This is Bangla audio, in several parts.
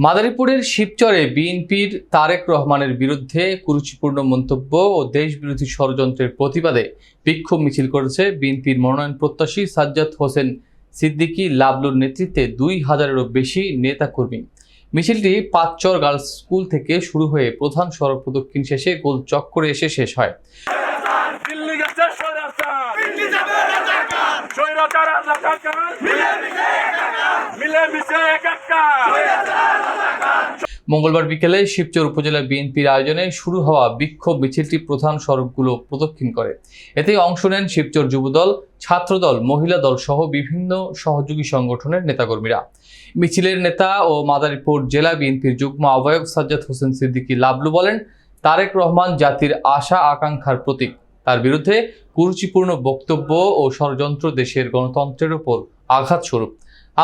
মাদারীপুরের শিবচরে বিএনপির তারেক রহমানের বিরুদ্ধে কুরুচিপূর্ণ মন্তব্য ও দেশবিরোধী ষড়যন্ত্রের প্রতিবাদে বিক্ষোভ মিছিল করেছে বিএনপির মনোনয়ন প্রত্যাশী সাজ্জাদ হোসেন সিদ্দিকী। লাবলুর নেতৃত্বে দুই হাজারেরও বেশি নেতাকর্মী। মিছিলটি পাঁচচর গার্লস স্কুল থেকে শুরু হয়ে প্রধান সড়ক প্রদক্ষিণ শেষে গোল চক্করে এসে শেষ হয়। দিল্লি গেছে স্বৈরাচার। দিল্লি যাবে রাজাকার। স্বৈরাচার আর রাজাকার। মিলে মিশে একাকার মিলে মিশে একাকার মঙ্গলবার বিকেলে শিবচর উপজেলা বিএনপির আয়োজনে শুরু হওয়া বিক্ষোভ মিছিলটি প্রধান সড়কগুলো প্রদক্ষিণ করে। এতে অংশ নেন শিবচর যুবদল ছাত্রদল মহিলা দল সহ বিভিন্ন সহযোগী সংগঠনের নেতাকর্মীরা। মিছিলের নেতা ও মাদারীপুর জেলা বিএনপির যুগ্ম আহ্বায়ক সাজ্জাদ হোসেন সিদ্দিকী লাবলু বলেন তারেক রহমান জাতির আশা আকাঙ্ক্ষার প্রতীক। তার বিরুদ্ধে কুরুচিপূর্ণ বক্তব্য ও ষড়যন্ত্র দেশের গণতন্ত্রের ওপর আঘাত স্বরূপ।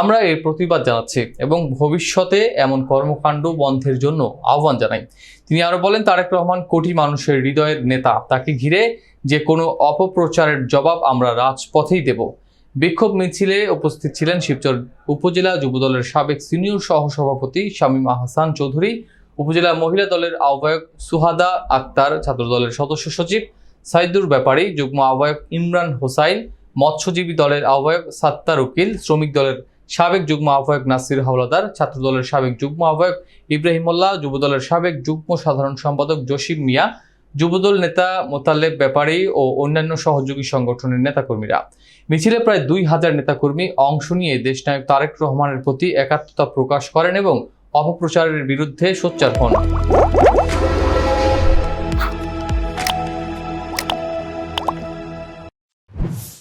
আমরা এর প্রতিবাদ জানাচ্ছি এবং ভবিষ্যতে এমন কর্মকাণ্ড বন্ধের জন্য আহ্বান জানাই। তিনি আরও বলেন, তারেক রহমান কোটি মানুষের হৃদয়ের নেতা। তাকে ঘিরে যে কোনো অপপ্রচারের জবাব আমরা রাজপথেই দেব। বিক্ষোভ মিছিলে উপস্থিত ছিলেন শিবচর উপজেলা যুবদলের সাবেক সিনিয়র সহসভাপতি শামীম আহসান চৌধুরী, উপজেলা মহিলা দলের আহ্বায়ক সুহাদা আক্তার, ছাত্রদলের সদস্য সচিব সাইদুর ব্যাপারী, যুগ্ম আহ্বায়ক ইমরান হোসাইন, মৎস্যজীবী দলের আহ্বায়ক সাত্তার উকিল, শ্রমিক দলের সাবেক যুগ্ম আহ্বায়ক নাসির হাওলাদার ছাত্র দলের সাবেক যুগ্ম আহ্বায়ক ইব্রাহিমুল্লাহ, যুবদলের সাবেক যুগ্ম সাধারণ সম্পাদক জসিম মিয়া, যুবদল নেতা মোতালেব ব্যাপারী ও অন্যান্য সহযোগী সংগঠনের নেতাকর্মীরা। মিছিলে প্রায় দুই হাজার নেতাকর্মী অংশ নিয়ে দেশনায়ক তারেক রহমানের প্রতি একাত্মতা প্রকাশ করেন এবং অপপ্রচারের বিরুদ্ধে সোচ্চার হন।